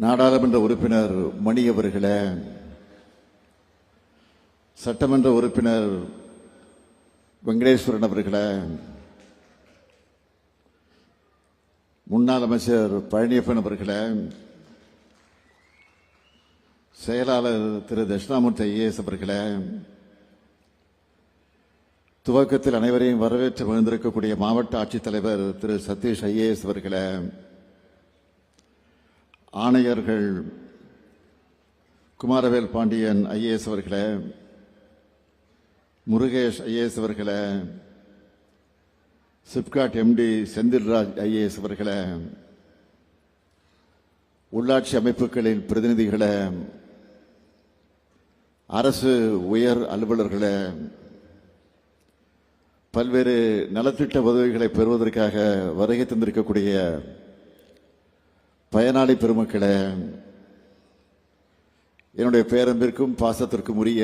நாடாளுமன்ற உறுப்பினர் மணி அவர்களே சட்டமன்ற உறுப்பினர் வெங்கடேஸ்வரன் அவர்களே முன்னாள் அமைச்சர் பழனியப்பன் அவர்களே செயலாளர் திரு தட்சிணாமூர்த்தி ஐஏஎஸ் அவர்களே துவக்கத்தில் அனைவரையும் வரவேற்று வந்திருக்கக்கூடிய மாவட்ட ஆட்சித்தலைவர் திரு சதீஷ் ஐஏஎஸ் அவர்களே ஆணையர்கள் குமாரவேல் பாண்டியன் ஐஏஎஸ் அவர்களே முருகேஷ் ஐஏஎஸ் அவர்களே சிப்காட் எம்டி செந்தில்ராஜ் ஐஏஎஸ் அவர்களே உள்ளாட்சி அமைப்புகளின் பிரதிநிதிகளே அரசு உயர் அலுவலர்களே பல்வேறு நலத்திட்ட உதவிகளை பெறுவதற்காக வருகை தந்திருக்கக்கூடிய பயனாளி பெருமக்களே என்னுடைய பேரம்பிற்கும் பாசத்திற்கும் உரிய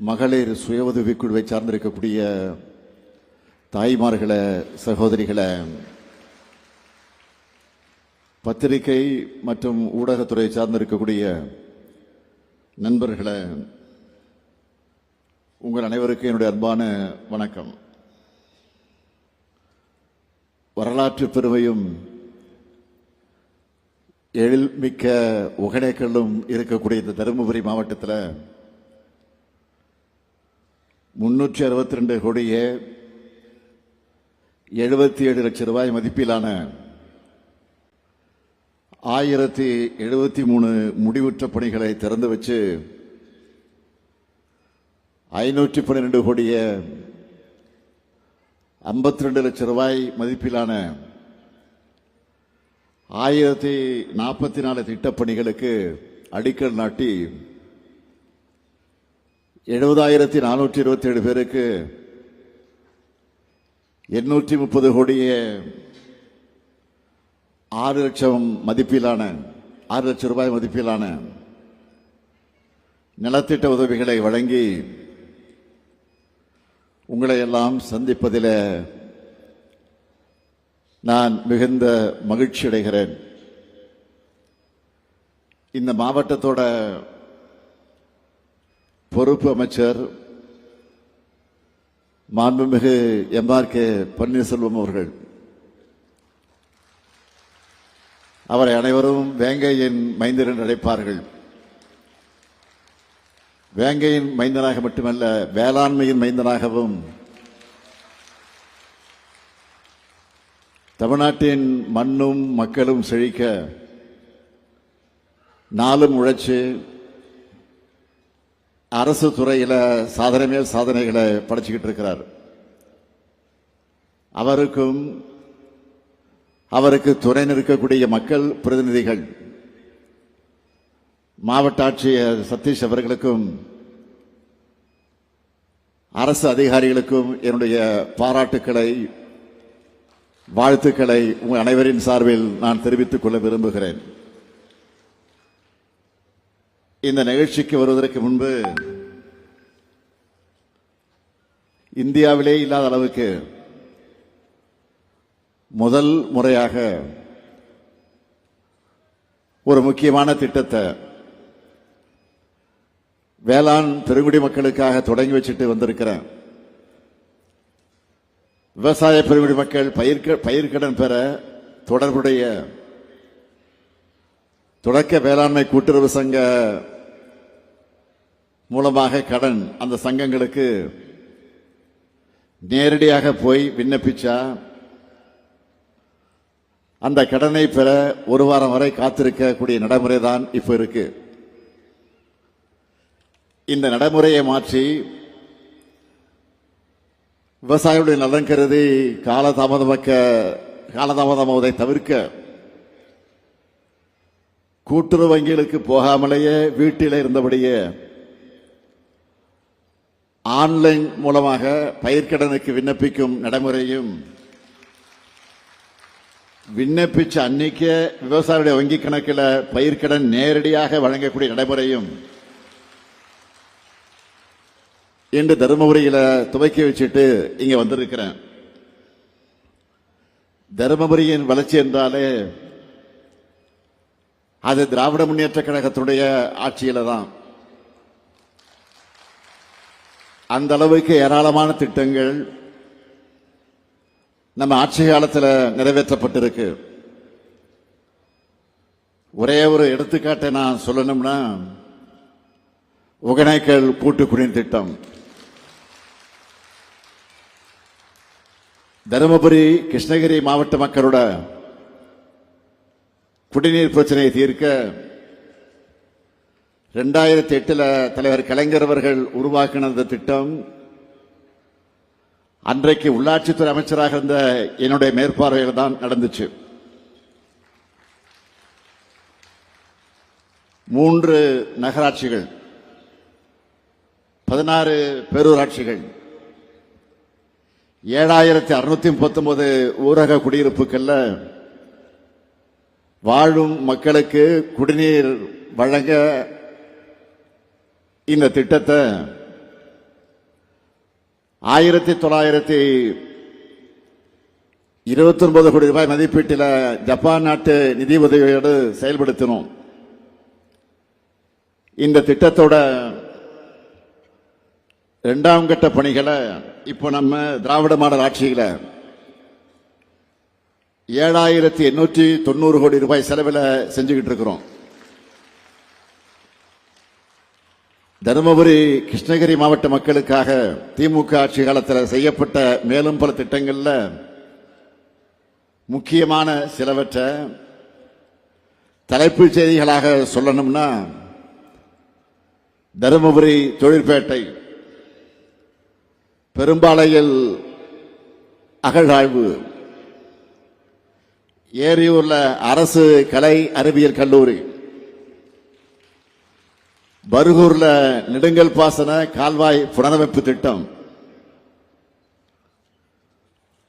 மகளிர் சுய உதவிக்குழுவை சார்ந்திருக்கக்கூடிய தாய்மார்களை சகோதரிகளை பத்திரிகை மற்றும் ஊடகத்துறை சார்ந்திருக்கக்கூடிய நண்பர்களை உங்கள் அனைவருக்கும் என்னுடைய அன்பான வணக்கம். வரலாற்று பெருமையும் எழில்மிக்க ஒகனேக்களும் இருக்கக்கூடிய இந்த தருமபுரி மாவட்டத்தில் முன்னூற்றி அறுபத்தி ரெண்டு கோடியே எழுபத்தி ஏழு லட்சம் ரூபாய் மதிப்பிலான ஆயிரத்தி எழுபத்தி மூணு முடிவுற்ற பணிகளை திறந்து வச்சு ஐநூற்றி பன்னிரெண்டு கோடியே ஐம்பத்தி ரெண்டு லட்சம் ரூபாய் மதிப்பிலான ஆயிரத்தி நாற்பத்தி நாலு திட்டப்பணிகளுக்கு அடிக்கல் நாட்டி எழுபதாயிரத்தி நானூற்றி இருபத்தி ஏழு பேருக்கு எண்ணூற்றி முப்பது கோடிய ஆறு லட்சம் மதிப்பிலான ஆறு லட்சம் ரூபாய் மதிப்பிலான நலத்திட்ட உதவிகளை வழங்கி உங்களை எல்லாம் சந்திப்பதில் நான் மிகுந்த மகிழ்ச்சி அடைகிறேன். இந்த மாவட்டத்தோட பொறுப்பு அமைச்சர் மாண்புமிகு எம்ஆர் கே பன்னீர்செல்வம் அவர்கள். அவரை அனைவரும் வேங்கையின் மைந்தர் என்று அழைப்பார்கள். வேங்கையின் மைந்தனாக மட்டுமல்ல வேளாண்மையின் மைந்தனாகவும் தமிழ்நாட்டின் மண்ணும் மக்களும் செழிக்க நாளும் உழைச்சி அரசு துறையில் சாதனை மேல் சாதனைகளை படைச்சிக்கிட்டு இருக்கிறார். அவருக்கும் அவருக்கு துணை நிற்கக்கூடிய மக்கள் பிரதிநிதிகள் மாவட்ட ஆட்சியர் சதீஷ் அவர்களுக்கும் அரசு அதிகாரிகளுக்கும் என்னுடைய பாராட்டுக்களை வாழ்த்துக்களை உங்கள் அனைவரின் சார்பில் நான் தெரிவித்துக் கொள்ள விரும்புகிறேன். இந்த நிகழ்ச்சிக்கு வருவதற்கு முன்பு இந்தியாவிலே இல்லாத அளவுக்கு முதல் முறையாக ஒரு முக்கியமான திட்டத்தை வேளாண் பெருங்குடி மக்களுக்காக தொடங்கி வச்சுட்டு வந்திருக்கிறேன். விவசாய பெருங்குடி மக்கள் பயிர்க பயிர்க்கடன் பெற தொடர்புடைய தொடக்க வேளாண்மை கூட்டுறவு சங்க மூலமாக கடன் அந்த சங்கங்களுக்கு நேரடியாக போய் விண்ணப்பிச்சா அந்த கடனை பெற ஒரு வாரம் வரை காத்திருக்கக்கூடிய நடைமுறை தான் இப்போ இருக்கு. இந்த நடைமுறையை மாற்றி விவசாயிகளுடைய நலன் கருதி காலதாமதமாக்க காலதாமதமாவதை தவிர்க்க கூட்டுறவு வங்கிகளுக்கு போகாமலேயே வீட்டில் இருந்தபடியே ஆன்லைன் மூலமாக பயிர்க்கடனுக்கு விண்ணப்பிக்கும் நடைமுறையும் விண்ணப்பிச்ச அன்னைக்கே விவசாயிகளுடைய வங்கி கணக்கில் பயிர்க்கடன் நேரடியாக வழங்கக்கூடிய நடைமுறையும் இன்று தருமபுரியில் துவக்கி வச்சுட்டு இங்கே வந்திருக்கிறேன். தருமபுரியின் வளர்ச்சி என்றாலே அது திராவிட முன்னேற்ற கழகத்துடைய ஆட்சியில தான். அந்த அளவுக்கு ஏராளமான திட்டங்கள் நம்ம ஆட்சி காலத்தில் நிறைவேற்றப்பட்டிருக்கு. ஒரே ஒரு எடுத்துக்காட்டை நான் சொல்லணும்னா ஒகேனக்கல் கூட்டு குடிநீர் திட்டம். தருமபுரி கிருஷ்ணகிரி மாவட்ட மக்களோட குடிநீர் பிரச்சனையை தீர்க்க ரெண்டாயிரத்தி எட்டில் தலைவர் கலைஞர் அவர்கள் உருவாக்கின இந்த திட்டம். அன்றைக்கு உள்ளாட்சித்துறை அமைச்சராக இருந்த என்னுடைய மேற்பார்வையில் தான் நடந்துச்சு. மூன்று நகராட்சிகள் பதினாறு பேரூராட்சிகள் ஏழாயிரத்தி அறுநூத்தி முப்பத்தொன்பது ஊரக குடியிருப்புகளில் வாழும் மக்களுக்கு குடிநீர் வழங்க இந்த திட்டத்தை ஆயிரத்தி தொள்ளாயிரத்தி இருபத்தி ஒன்பது கோடி ரூபாய் மதிப்பீட்டில் ஜப்பான் நாட்டு நிதி உதவியோடு செயல்படுத்தினோம். இந்த திட்டத்தோட இரண்டாம் கட்ட பணிகளை இப்போ நம்ம திராவிட மாடல் ஆட்சியில் ஏழாயிரத்தி எண்ணூற்றி தொண்ணூறு கோடி ரூபாய் செலவில் செஞ்சுக்கிட்டு இருக்கிறோம். தருமபுரி கிருஷ்ணகிரி மாவட்ட மக்களுக்காக திமுக ஆட்சி காலத்தில் செய்யப்பட்ட மேலும் பல திட்டங்களில் முக்கியமான சிலவற்றை தலைப்புச் செய்திகளாக சொல்லணும்னா தருமபுரி தொழிற்பேட்டை பெரும்பாலையில் அகழாய்வு. ஏரியூர்ல அரசு கலை அறிவியல் கல்லூரி. பருகூர்ல நெடுங்கல் பாசன கால்வாய் புனரமைப்பு திட்டம்.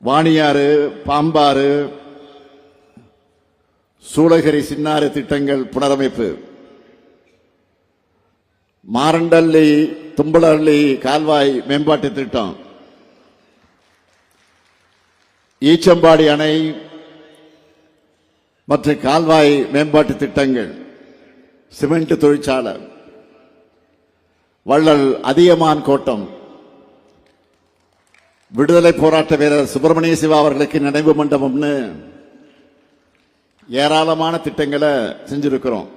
வாணியாறு பாம்பாறு சூளகிரி சின்னாறு திட்டங்கள் புனரமைப்பு. மாரண்டல்லி தும்பலள்ளி கால்வாய் மேம்பாட்டு திட்டம். ஈச்சம்பாடி அணை மற்றும் கால்வாய் மேம்பாட்டு திட்டங்கள். சிமெண்ட் தொழிற்சாலை. வள்ளல் அதியமான் கோட்டம். விடுதலை போராட்ட வீரர் சுப்பிரமணிய சிவா அவர்களுக்கு நினைவு மண்டபம்னு ஏராளமான திட்டங்களை செஞ்சிருக்கிறோம்.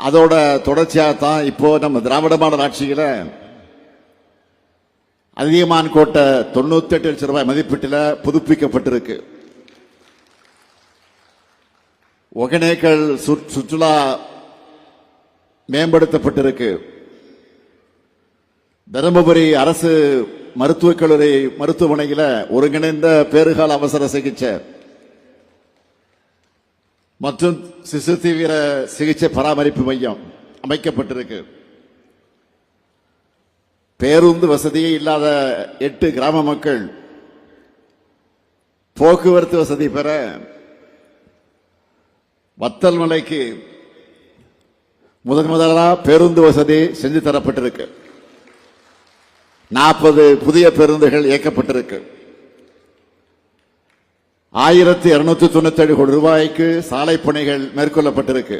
அதோட தொடர்ச்சியாக தான் இப்போ நம்ம திராவிட மாடல் ஆட்சியில் அதிகமான் கோட்டை தொண்ணூத்தி எட்டு லட்சம் ரூபாய் மதிப்பீட்டில் புதுப்பிக்கப்பட்டிருக்கு. ஒகனேக்கல் சுற்றுலா மேம்படுத்தப்பட்டிருக்கு. தருமபுரி அரசு மருத்துவக் கல்லூரி மருத்துவமனையில் ஒருங்கிணைந்த பேறுகால அவசர சிகிச்சை. மற்றும் சிசு தீவிர சிகிச்சை பராமரிப்பு மையம் அமைக்கப்பட்டிருக்கு. பேருந்து வசதியே இல்லாத எட்டு கிராம மக்கள் போக்குவரத்து வசதி பெற வத்தல் மலைக்கு முதன் முதலாக பேருந்து வசதி செஞ்சு தரப்பட்டிருக்கு. நாற்பது புதிய பேருந்துகள் இயக்கப்பட்டிருக்கு. ஆயிரத்தி இருநூத்தி தொண்ணூத்தி ஏழு கோடி ரூபாய்க்கு சாலை பணிகள் மேற்கொள்ளப்பட்டிருக்கு.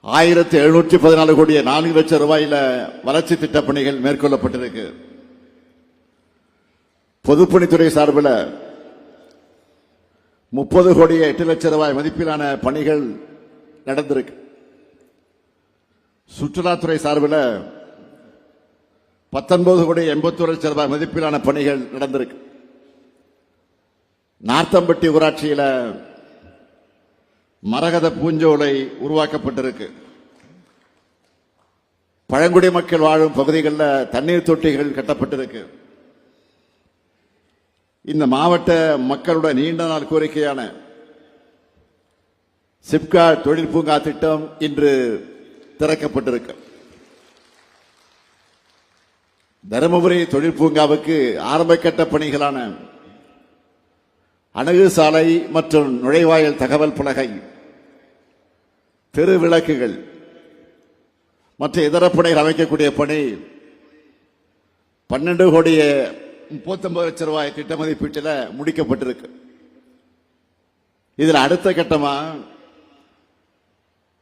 ஆயிரத்தி எழுநூற்றி பதினாலு கோடிய நான்கு லட்சம் ரூபாயில வளர்ச்சி திட்ட பணிகள் மேற்கொள்ளப்பட்டிருக்கு. பொதுப்பணித்துறை சார்பில் முப்பது கோடி எட்டு லட்சம் ரூபாய் மதிப்பிலான பணிகள் நடந்திருக்கு. சுற்றுலாத்துறை சார்பில் பத்தொன்பது கோடி எண்பத்தொரு லட்சம் ரூபாய் மதிப்பிலான பணிகள் நடந்திருக்கு. நார்த்தம்பட்டி ஊராட்சியில் மரகத பூஞ்சோலை உருவாக்கப்பட்டிருக்கு. பழங்குடி மக்கள் வாழும் பகுதிகளில் தண்ணீர் தொட்டிகள் கட்டப்பட்டிருக்கு. இந்த மாவட்ட மக்களோட நீண்ட நாள் கோரிக்கையான சிப்கா தொழில் பூங்கா திட்டம் இன்று திறக்கப்பட்டிருக்கு. தருமபுரி தொழில் பூங்காவுக்கு ஆரம்பக்கட்ட பணிகளான அணுகு சாலை மற்றும் நுழைவாயில் தகவல் பலகை தெரு விளக்குகள் மற்ற இதர பணிகள் அமைக்கக்கூடிய பணி பன்னெண்டு கோடிய முப்பத்தொன்பது லட்சம் ரூபாய் திட்ட மதிப்பீட்டில் முடிக்கப்பட்டிருக்கு. இதில் அடுத்த கட்டமா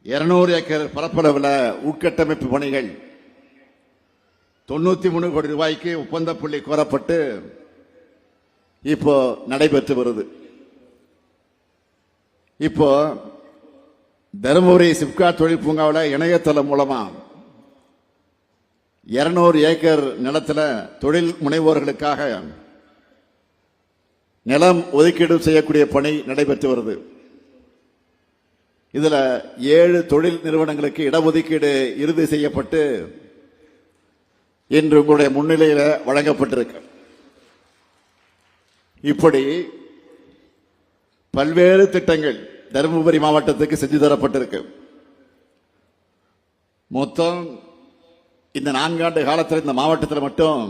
இருநூறு ஏக்கர் பரப்பளவில் உட்கட்டமைப்பு பணிகள் தொண்ணூத்தி மூணு கோடி ரூபாய்க்கு ஒப்பந்த புள்ளி கோரப்பட்டு இப்போ நடைபெற்று வருது. இப்போ தருமபுரி சிப்கா தொழில் பூங்காவில் இணையதளம் மூலமா இருநூறு ஏக்கர் நிலத்தில் தொழில் முனைவோர்களுக்காக நிலம் ஒதுக்கீடு செய்யக்கூடிய பணி நடைபெற்று வருது. இதில் ஏழு தொழில் நிறுவனங்களுக்கு இடஒதுக்கீடு இறுதி செய்யப்பட்டு இன்று உங்களுடைய முன்னிலையில் வழங்கப்பட்டிருக்கு. இப்படி பல்வேறு திட்டங்கள் தருமபுரி மாவட்டத்துக்கு செஞ்சு தரப்பட்டிருக்கு. மொத்தம் இந்த நான்காண்டு காலத்தில் இந்த மாவட்டத்தில் மட்டும்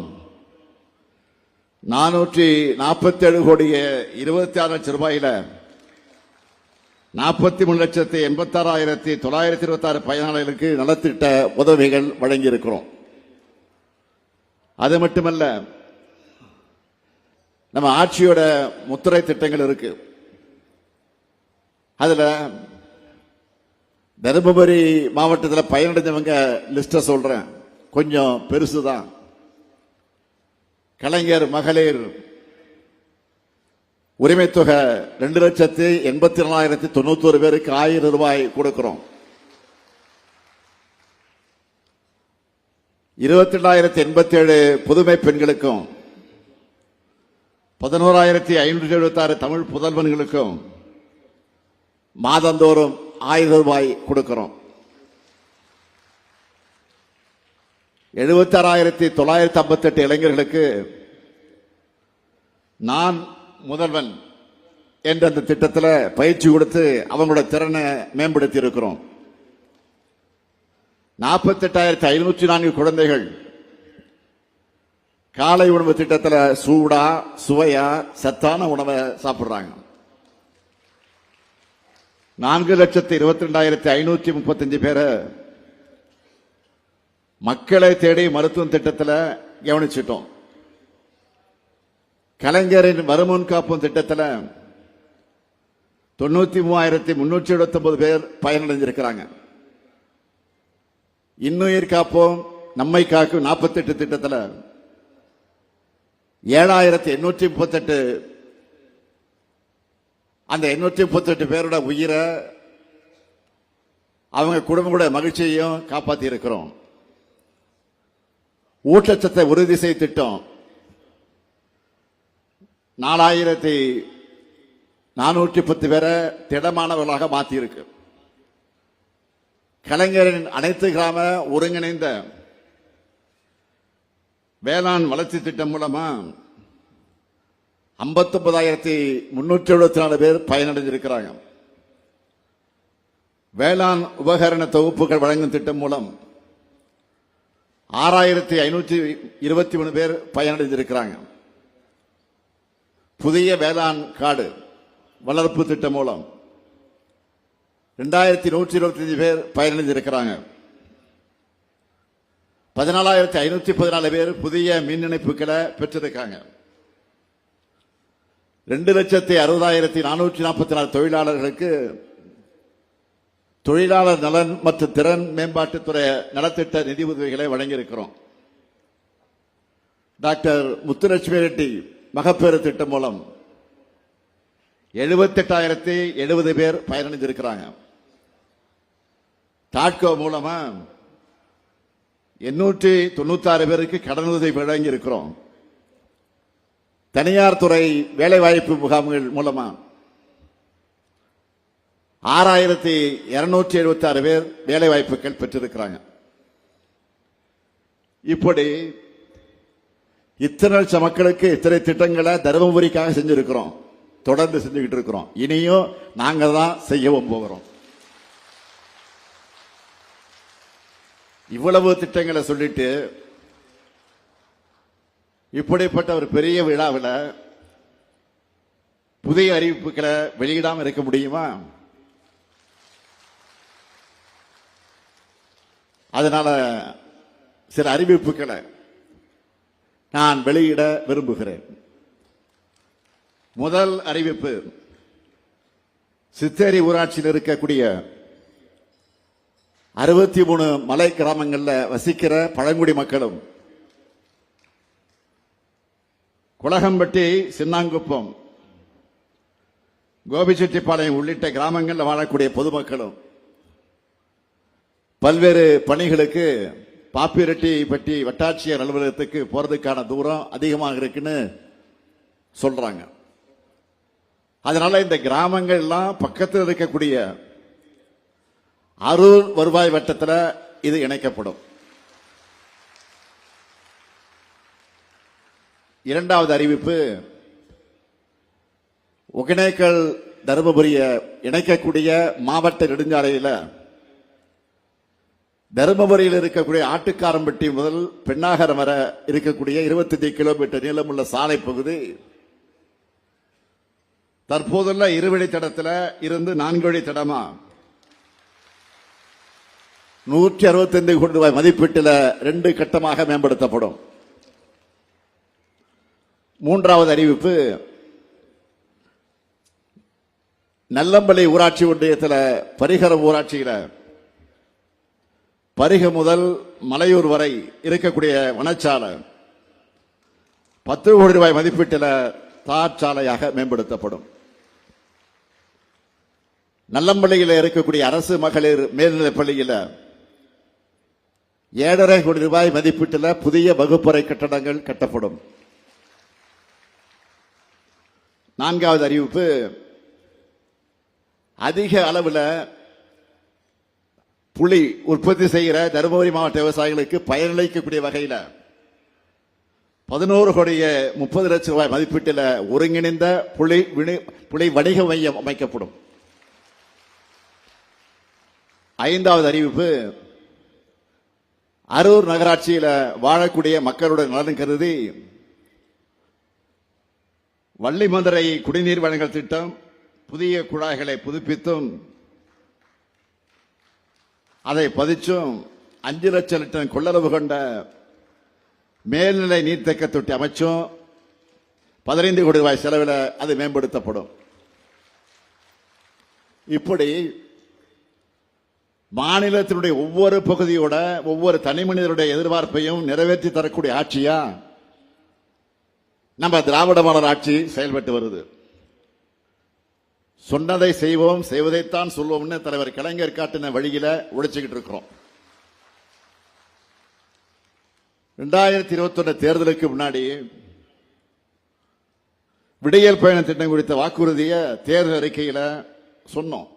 நானூற்றி நாற்பத்தி ஏழு கோடிய இருபத்தி ஆறு லட்சம் ரூபாயில நாற்பத்தி மூணு லட்சத்தி எண்பத்தாறாயிரத்தி தொள்ளாயிரத்தி இருபத்தாறு பயனாளிகளுக்கு நலத்திட்ட உதவிகள் வழங்கி இருக்கிறோம் அது மட்டுமல்ல நம்ம ஆட்சியோட முத்திரை திட்டங்கள் இருக்கு. அதுல தருமபுரி மாவட்டத்தில் பயனடைஞ்சவங்க லிஸ்ட சொல்றேன். கொஞ்சம் பெருசுதான். கலைஞர் மகளிர் உரிமை தொகை ரெண்டு லட்சத்தி எண்பத்தி நாலாயிரத்தி தொண்ணூத்தி ஒரு பேருக்கு ஆயிரம் ரூபாய் கொடுக்கிறோம். இருபத்தி ரெண்டாயிரத்தி எண்பத்தி ஏழு புதுமை பெண்களுக்கும் பதினோராயிரத்தி ஐநூற்றி எழுபத்தி ஆறு தமிழ் புதல்வன்களுக்கும் மாதந்தோறும் ஆயிரம் ரூபாய் கொடுக்கிறோம். எழுபத்தி ஆறாயிரத்தி தொள்ளாயிரத்தி ஐம்பத்தி எட்டு இளைஞர்களுக்கு நான் முதல்வன் என்ற அந்த திட்டத்தில் பயிற்சி கொடுத்து அவங்களோட திறனை மேம்படுத்தி இருக்கிறோம் நாற்பத்தெட்டாயிரத்தி ஐநூற்றி நான்கு குழந்தைகள் காலை உணவு திட்டத்தில் சூடா சுவையா சத்தான உணவை சாப்பிடுறாங்க. நான்கு லட்சத்தி இருபத்தி ரெண்டாயிரத்தி ஐநூற்றி முப்பத்தஞ்சு பேரை மக்களை தேடி மருத்துவம் திட்டத்தில் கவனிச்சிட்டோம். கலைஞரின் வருமுன் காப்பும் திட்டத்தில் தொண்ணூத்தி மூவாயிரத்தி முன்னூற்றி எழுபத்தி ஒன்பது பேர் பயனடைஞ்சிருக்கிறாங்க. இன்னுயிர் காப்போம் நம்மை காக்கும் நாற்பத்தெட்டு திட்டத்தில் ஏழாயிரத்தி எண்ணூற்றி முப்பத்தெட்டு அந்த எண்ணூற்றி முப்பத்தெட்டு பேரோட உயிரை அவங்க குடும்பங்களோட மகிழ்ச்சியையும் காப்பாற்றி இருக்கிறோம் ஊட்டச்சத்தை உறுதி செய்ய திட்டம் நாலாயிரத்தி நானூற்றி பத்து பேரை திடமானவர்களாக மாற்றியிருக்கு கலைஞரின் அனைத்து கிராம ஒருங்கிணைந்த வேளாண் வளர்ச்சி திட்டம் மூலமா ஐம்பத்தொன்பதாயிரத்தி முன்னூற்றி எழுபத்தி நாலு பேர் பயனடைஞ்சிருக்கிறாங்க வேளாண் உபகரண தொகுப்புகள் வழங்கும் திட்டம் மூலம் ஆறாயிரத்தி ஐநூற்றி இருபத்தி மூணு பேர் பயனடைந்திருக்கிறாங்க. புதிய வேளாண் காடு வளர்ப்பு திட்டம் மூலம் ரெண்டாயிரத்தி நூற்றி இருபத்தஞ்சு பேர் பயனடைந்திருக்கிறாங்க. பதினாலாயிரத்தி ஐநூத்தி பதினாலு பேர் புதிய மின் இணைப்புகளை பெற்றிருக்காங்க. ரெண்டு லட்சத்தி அறுபதாயிரத்தி நானூற்றி நாற்பத்தி நாலு தொழிலாளர்களுக்கு தொழிலாளர் நலன் மற்றும் திறன் மேம்பாட்டுத்துறை நலத்திட்ட நிதி உதவிகளை வழங்கியிருக்கிறோம். டாக்டர் முத்துலட்சுமி ரெட்டி மகப்பேறு திட்டம் மூலம் எழுபத்தெட்டாயிரத்தி எழுபது பேர் பயனடைந்திருக்கிறாங்க தாட்கோ மூலமாக எண்ணூற்றி தொண்ணூத்தாறு பேருக்கு கடனுதவி வழங்கி இருக்கிறோம் தனியார் துறை வேலைவாய்ப்பு முகாம்கள் மூலமா ஆறாயிரத்தி இருநூற்றி எழுபத்தி ஆறு பேர் வேலைவாய்ப்புகள் பெற்றிருக்கிறாங்க. இப்படி இத்தனை லட்சம் மக்களுக்கு இத்தனை திட்டங்களை தருமபுரிக்காக செஞ்சிருக்கிறோம். தொடர்ந்து செஞ்சுக்கிட்டு இருக்கிறோம். இனியும் நாங்கள் தான் செய்யவும் போகிறோம். இவ்வளவு திட்டங்களை சொல்லிட்டு இப்படிப்பட்ட ஒரு பெரிய விழாவில் புதிய அறிவிப்புகளை வெளியிடாமல் இருக்க முடியுமா? அதனால சில அறிவிப்புகளை நான் வெளியிட விரும்புகிறேன். முதல் அறிவிப்பு சித்தேரி ஊராட்சியில் இருக்கக்கூடிய அறுபத்தி மூணு மலை கிராமங்களில் வசிக்கிற பழங்குடி மக்களும் குலகம்பட்டி சின்னாங்குப்பம் கோபிச்செட்டிப்பாளையம் உள்ளிட்ட கிராமங்களில் வாழக்கூடிய பொதுமக்களும் பல்வேறு பணிகளுக்கு பாப்பிரெட்டி பற்றி வட்டாட்சியர் அலுவலகத்துக்கு போறதுக்கான தூரம் அதிகமாக இருக்குன்னு சொல்றாங்க. அதனால இந்த கிராமங்கள் எல்லாம் பக்கத்தில் இருக்கக்கூடிய அரூர் வருவாய் வட்டத்தில் இது இணைக்கப்படும். இரண்டாவது அறிவிப்பு ஒகேனக்கல் தருமபுரிய இணைக்கக்கூடிய மாவட்ட நெடுஞ்சாலையில் தருமபுரியில் இருக்கக்கூடிய ஆட்டுக்காரம்பட்டி முதல் பெண்ணாகரம் வர இருக்கக்கூடிய 25 கிலோமீட்டர் நீளமுள்ள சாலை பகுதி தற்போதுள்ள இருவழித்தடத்துல இருந்து நான்கு வழி தடமா நூற்றி அறுபத்தைந்து கோடி ரூபாய் மதிப்பீட்டில் ரெண்டு கட்டமாக மேம்படுத்தப்படும். மூன்றாவது அறிவிப்பு நல்லம்பள்ளி ஊராட்சி ஒன்றியத்தில் பரிகரம் ஊராட்சியில் பரிக முதல் மலையூர் வரை இருக்கக்கூடிய வனச்சாலை பத்து கோடி ரூபாய் மதிப்பீட்டில் தார் சாலையாக மேம்படுத்தப்படும். நல்லம்பள்ளியில் இருக்கக்கூடிய அரசு மகளிர் மேல்நிலைப் பள்ளியில் ஏழரை கோடி ரூபாய் மதிப்பீட்டில் புதிய வகுப்பறை கட்டடங்கள் கட்டப்படும். நான்காவது அறிவிப்பு அதிக அளவில் புளி உற்பத்தி செய்கிற தருமபுரி மாவட்ட விவசாயிகளுக்கு பயனளிக்கக்கூடிய வகையில் பதினோரு கோடிய முப்பது லட்சம் ரூபாய் மதிப்பீட்டில் ஒருங்கிணைந்த புலி புளி புலி வணிக மையம் அமைக்கப்படும். ஐந்தாவது அறிவிப்பு அரூர் நகராட்சியில் வாழக்கூடிய மக்களுடைய நலன் கருதி வள்ளிமதுரை குடிநீர் வழங்கல் திட்டம் புதிய குழாய்களை புதுப்பித்தும் அதை பதிச்சும் அஞ்சு லட்சம் லிட்டர் கொள்ளளவு கொண்ட மேல்நிலை நீர்த்தேக்க தொட்டி அமைச்சும் பதினைந்து கோடி ரூபாய் செலவில் அது மேம்படுத்தப்படும். இப்படி மாநிலத்தினுடைய ஒவ்வொரு பகுதியோட ஒவ்வொரு தனி மனிதருடைய எதிர்பார்ப்பையும் நிறைவேற்றி தரக்கூடிய ஆட்சியா? நம்ம திராவிட மாடல் ஆட்சி செயல்பட்டு வருது. சொன்னதை செய்வோம் செய்வதைத்தான் சொல்வோம்னு தலைவர் கலைஞர் காட்டின வழியில உழைச்சுக்கிட்டு இருக்கிறோம். ரெண்டாயிரத்தி இருபத்தி தேர்தலுக்கு முன்னாடி விடியல் பயண திட்டம் குறித்த வாக்குறுதியை தேர்தல் அறிக்கையில் சொன்னோம்.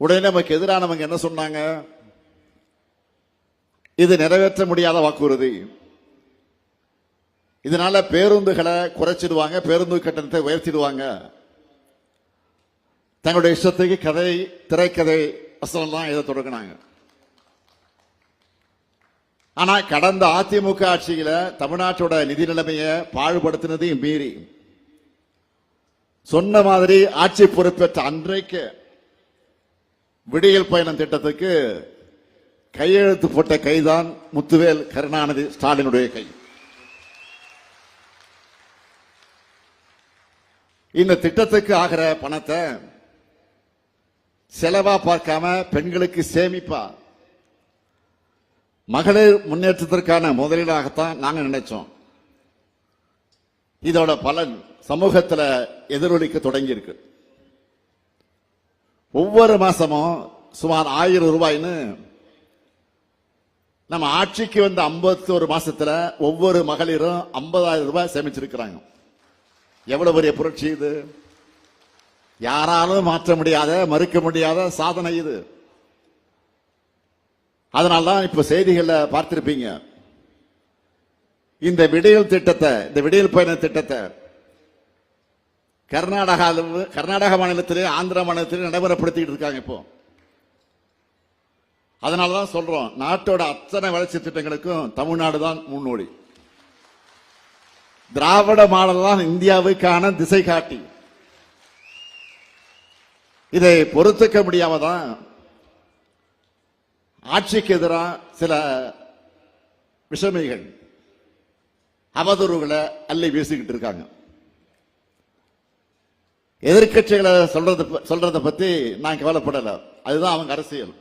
உடனே நமக்கு எதிரானவங்க என்ன சொன்னாங்க? இது நிறைவேற்ற முடியாத வாக்குறுதி. இதனால பேருந்துகளை குறைச்சிடுவாங்க பேருந்து கட்டணத்தை உயர்த்திடுவாங்க. தங்களுடைய இஷ்டத்துக்கு கதை திரைக்கதை வசனம்லாம் இதை தொடங்கினாங்க. ஆனா கடந்த அதிமுக ஆட்சியில தமிழ்நாட்டோட நிதி நிலைமையை பாழ்படுத்தினதையும் மீறி சொன்ன மாதிரி ஆட்சி பொறுப்பேற்ற அன்றைக்கு விடியல் பயணம் திட்டத்துக்கு கையெழுத்து போட்ட கைதான் முத்துவேல் கருணாநிதி ஸ்டாலினுடைய கை. இந்த திட்டத்துக்கு ஆகிற பணத்தை செலவா பார்க்காம பெண்களுக்கு சேமிப்பா. மகளிர் முன்னேற்றத்திற்கான முதலீடாகத்தான் நாங்கள் நினைச்சோம். இதோட பலன் சமூகத்தில் எதிரொலிக்க தொடங்கி இருக்கு ஒவ்வொரு மாசமும் சுமார் ஆயிரம் ரூபாய்னு நம்ம ஆட்சிக்கு வந்த 51 மாசத்துல ஒவ்வொரு மகளிரும் 50000 ரூபாய் சேமிச்சிருக்கிறாங்க. எவ்வளவு பெரிய புரட்சி இது? யாராலும் மாற்ற முடியாத மறுக்க முடியாத சாதனை இது. அதனால்தான் இப்ப செய்திகளில் பார்த்திருப்பீங்க. இந்த விடியல் திட்டத்தை இந்த விடியல் பயண திட்டத்தை கர்நாடகா கர்நாடக மாநிலத்திலே ஆந்திர மாநிலத்திலே நடைமுறைப்படுத்திட்டு இருக்காங்க இப்போ. அதனால தான் சொல்றோம் நாட்டோட அத்தனை வளர்ச்சி திட்டங்களுக்கும் தமிழ்நாடு தான் முன்னோடி. திராவிட மாடல் தான் இந்தியாவுக்கான திசை காட்டி. இதை பொறுத்துக்க முடியாம தான் ஆட்சிக்கு எதிராக சில விஷமிகள் அவதூறுகளை அள்ளி வீசிக்கிட்டு இருக்காங்க. எதிர்க்கட்சிகளை சொல்றது சொல்றத பத்தி நான் கவலைப்படல. அதுதான் அவங்க அரசியல்.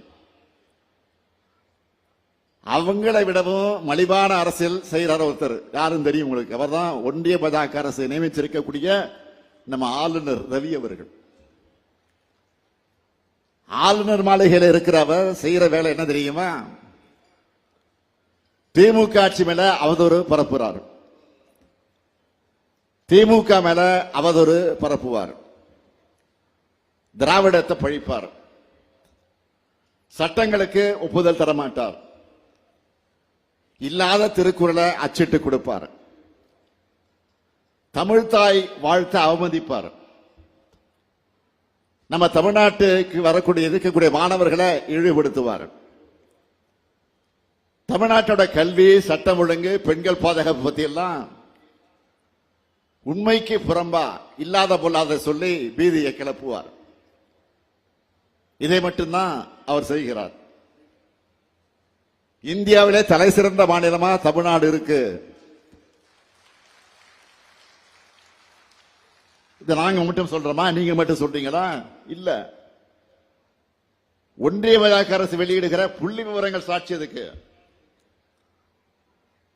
அவங்களை விடவும் மலிவான அரசியல் செய்கிறார் ஒருத்தர். யாரும் தெரியும் உங்களுக்கு. அவர் தான் ஒன்றிய பாஜக அரசு நியமிச்சிருக்கக்கூடிய நம்ம ஆளுநர் ரவி அவர்கள். ஆளுநர் மாளிகையில் இருக்கிறவர் செய்யற வேலை என்ன தெரியுமா? திமுக ஆட்சி மேல அவதூறு பரப்புறார். திமுக மேல அவதூறு பரப்புவார். திராவிடத்தை பழிப்பார். சட்டங்களுக்கு ஒப்புதல் தரமாட்டார். இல்லாத திருக்குறளை அச்சிட்டு கொடுப்பார். தமிழ்தாய் வாழ்த்த அவமதிப்பார். நம்ம தமிழ்நாட்டுக்கு வரக்கூடிய இருக்கக்கூடிய மாணவர்களை இழிவுபடுத்துவார். தமிழ்நாட்டோட கல்வி சட்டம் ஒழுங்கு பெண்கள் பாதுகாப்பு பத்தி எல்லாம் உண்மைக்கு புறம்பா இல்லாத பொல்லாத சொல்லி பீதியை கிளப்புவார். இதை மட்டும்தான் அவர் செய்கிறார். இந்தியாவிலே தலை சிறந்த மாநிலமா தமிழ்நாடு இருக்கு. இதை நாங்க மட்டும் சொல்றோமா? நீங்க மட்டும் சொல்றீங்களா? இல்ல. ஒன்றிய வழக்கு அரசு வெளியிடுகிற புள்ளி விவரங்கள் சாட்சி அதுக்கு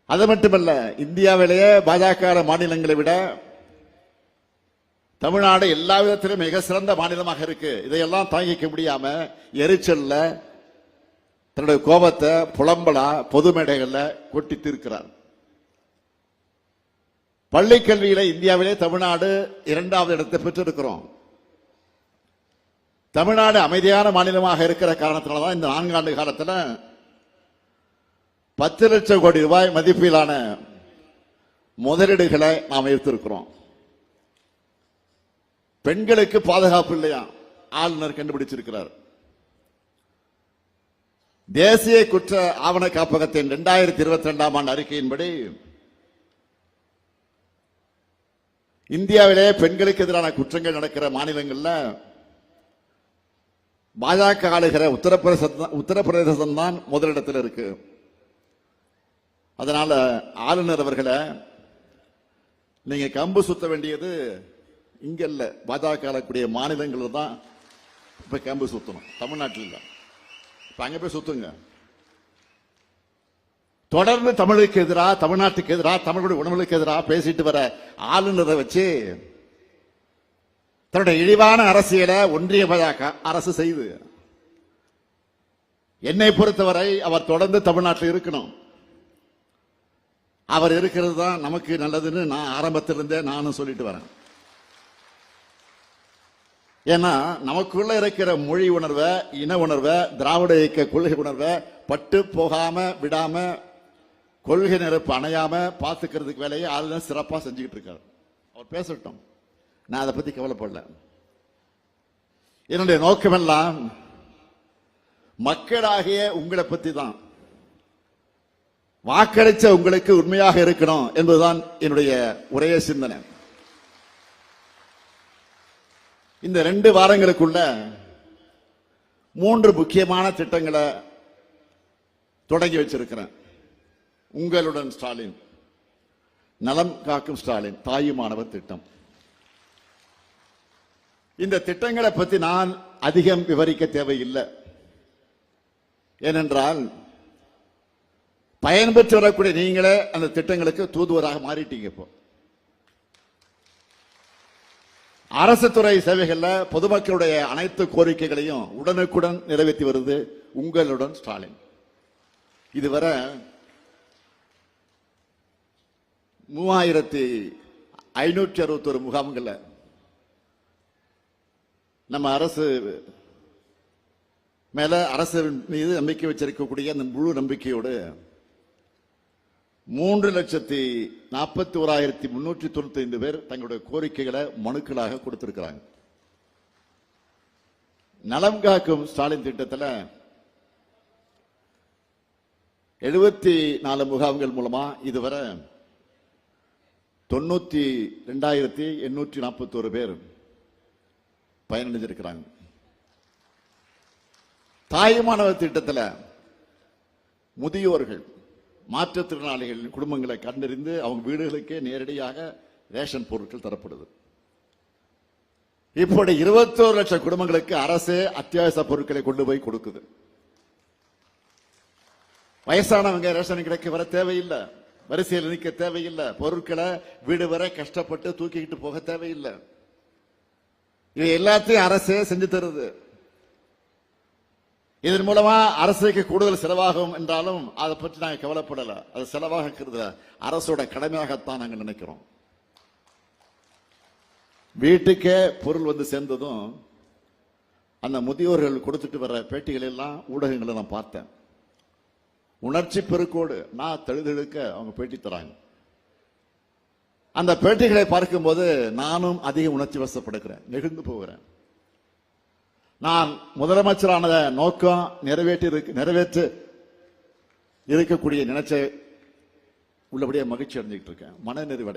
அது மட்டுமல்ல இந்தியாவிலேயே பாஜக மாநிலங்களை விட தமிழ்நாடு எல்லா விதத்திலும் மிக சிறந்த மாநிலமாக இருக்கு. இதையெல்லாம் தாங்கிக்க முடியாம எரிச்சல்ல தன்னுடைய கோபத்தை புலம்பலா பொது மேடைகள்ல கொட்டி தீர்க்கிறார். பள்ளி கல்வியில இந்தியாவிலே தமிழ்நாடு இரண்டாவது இடத்தை பெற்றிருக்கிறோம். தமிழ்நாடு அமைதியான மாநிலமாக இருக்கிற காரணத்தினாலதான் இந்த நான்காண்டு காலத்தில் பத்து லட்சம் கோடி ரூபாய் மதிப்பிலான முதலீடுகளை நாம் எடுத்திருக்கிறோம். பெண்களுக்கு பாதுகாப்பு இல்லையா? ஆளுநர் கண்டுபிடிச்சிருக்கிறார். தேசிய குற்ற ஆவண காப்பகத்தின் இரண்டாயிரத்தி இருபத்தி ரெண்டாம் ஆண்டு அறிக்கையின்படி இந்தியாவிலே பெண்களுக்கு எதிரான குற்றங்கள் நடக்கிற மாநிலங்களில் பாஜக ஆளுகிற உத்தரப்பிரதேசம் உத்தரப்பிரதேசம் தான் முதலிடத்தில் இருக்கு. அதனால ஆளுநர் அவர்களை நீங்க கம்பு சுத்த வேண்டியது இங்க இல்ல பாஜக ஆளக்கூடிய மாநிலங்களில் தான் இப்ப கம்பு சுத்தணும். தமிழ்நாட்டில் இல்லை. இப்ப அங்க போய் சுத்துங்க. தொடர்ந்து தமிழுக்கு எதிராக தமிழ்நாட்டுக்கு எதிராக தமிழுடைய உணவுகளுக்கு எதிராக பேசிட்டு வர ஆளுநரை வச்சு தன்னுடைய இழிவான அரசியலை ஒன்றிய பாஜக அரசு செய்து. என்னை பொறுத்தவரை அவர் தொடர்ந்து தமிழ்நாட்டில் இருக்கணும். அவர் இருக்கிறது தான் நமக்கு நல்லதுன்னு நான் ஆரம்பத்திலிருந்தே நானும் சொல்லிட்டு வரேன். ஏன்னா நமக்குள்ள இருக்கிற மொழி உணர்வை இன உணர்வை திராவிட இயக்க கொள்கை உணர்வை பட்டு போகாம விடாம கொள்கை நெருப்பு அணையாம பார்த்துக்கிறதுக்கு வேலையை ஆளுநர் சிறப்பாக செஞ்சுக்கிட்டு இருக்காரு. அவர் பேசட்டும். நான் அதை பத்தி கவலைப்படல. என்னுடைய நோக்கமெல்லாம் மக்களாகிய உங்களை பத்தி தான் வாக்களிச்ச உங்களுக்கு உண்மையாக இருக்கணும் என்பதுதான் என்னுடைய உரைய சிந்தனை. இந்த ரெண்டு வாரங்களுக்குள்ள மூன்று முக்கியமான திட்டங்களை தொடங்கி வச்சிருக்கிறேன். உங்களுடன் ஸ்டாலின் நலம் காக்கும் ஸ்டாலின் தாயுமானவர் திட்டம். இந்த திட்டங்களை பத்தி நான் அதிகம் விவரிக்க தேவையில்லை. ஏனென்றால் பயன்பெற்று வரக்கூடிய நீங்களே அந்த திட்டங்களுக்கு தூதுவராக மாறிட்டீங்க இப்போ. அரசு துறை சேவைகள்ல பொதுமக்களுடைய அனைத்து கோரிக்கைகளையும் உடனுக்குடன் நிறைவேற்றி வருது உங்களுடன் ஸ்டாலின். இதுவரை மூவாயிரத்தி ஐநூற்றி அறுபத்தொரு முகாம்கள்ல நம்ம அரசு மேல அரசு மீது நம்பிக்கை வச்சிருக்கக்கூடிய அந்த முழு நம்பிக்கையோடு மூன்று லட்சத்தி நாற்பத்தி ஓராயிரத்தி முன்னூற்றி தொண்ணூத்தி ஐந்து பேர் தங்களுடைய கோரிக்கைகளை மனுக்களாக கொடுத்திருக்கிறாங்க. நலம் காக்கும் ஸ்டாலின் திட்டத்தில் எழுபத்தி நாலு முகாம்கள் மூலமா இதுவரை தொண்ணூத்தி ரெண்டாயிரத்தி எண்ணூற்றி நாற்பத்தோரு பேர் பயனடைஞ்சிருக்கிறாங்க. தாயுமானவர் திட்டத்தில் முதியோர்கள் மாற்றுத்திறனாளிகளின் குடும்பங்களை கண்டறிந்து அவங்க வீடுகளுக்கே நேரடியாக ரேஷன் பொருட்கள் தரப்படுது. இப்படி இருபத்தோரு லட்சம் குடும்பங்களுக்கு அரசே அத்தியாவசிய பொருட்களை கொண்டு போய் கொடுக்குது. வயசானவங்க ரேஷன் கிடைக்க வர தேவையில்லை. வரிசையில் நிற்க தேவையில்லை. பொருட்களை வீடு வரை கஷ்டப்பட்டு தூக்கிக்கிட்டு போக தேவையில்லை. இது எல்லாத்தையும் அரசே செஞ்சு தருது. இதன் மூலமா அரசுக்கு கூடுதல் செலவாகும் என்றாலும் அதை பற்றி நாங்கள் கவலைப்படல. அது செலவாக இருக்கிறது அரசோட கடமையாகத்தான் நாங்கள் நினைக்கிறோம். வீட்டுக்கே பொருள் வந்து சேர்ந்ததும் அந்த முதியோர்கள் கொடுத்துட்டு வர பேட்டிகள் எல்லாம் ஊடகங்களை நான் பார்த்தேன். உணர்ச்சி பெருக்கோடு நான் தழுதெழுக்க அவங்க பேட்டி தராங்க. அந்த பேட்டிகளை பார்க்கும்போது நானும் அதிக உணர்ச்சி வசப்படுகிறேன். நெகிழ்ந்து போகிறேன். நான் முதலமைச்சரான நோக்கம் நிறைவேற்றி இருக்கு நிறைவேற்று இருக்கக்கூடிய நினைச்ச உள்ளபடியே மகிழ்ச்சி அடைஞ்சுக்கிட்டு இருக்கேன். மனநிறைவு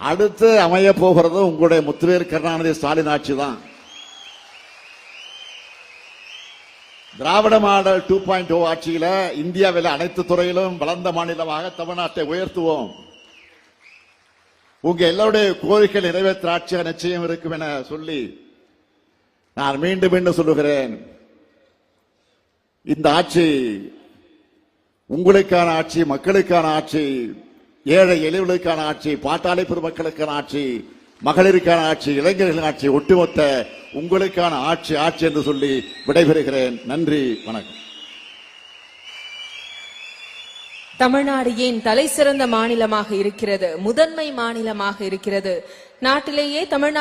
அடுத்து அமைய போகிறது உங்களுடைய முத்துவேர் கருணாநிதி ஸ்டாலின் ஆட்சி தான். Dravida model two point O ஆட்சியில் இந்தியாவில் அனைத்து துறையிலும் வளர்ந்த மாநிலமாக தமிழ்நாட்டை உயர்த்துவோம். உங்க எல்லாருடைய கோரிக்கை நிறைவேற்ற ஆட்சியாக நிச்சயம் இருக்கும் என சொல்லி நான் மீண்டும் மீண்டும் சொல்லுகிறேன். இந்த ஆட்சி உங்களுக்கான ஆட்சி மக்களுக்கான ஆட்சி ஏழை எளியவர்களுக்கான ஆட்சி பாட்டாளி பெருமக்களுக்கான ஆட்சி மகளிருக்கான ஆட்சி இளைஞர்களின் ஆட்சி ஒட்டுமொத்த உங்களுக்கான ஆட்சி ஆட்சி என்று சொல்லி விடைபெறுகிறேன். நன்றி வணக்கம். தமிழ்நாடு ஏன் தலை சிறந்த மாநிலமாக இருக்கிறது? முதன்மை மாநிலமாக இருக்கிறது? நாட்டிலேயே தமிழ்நாடு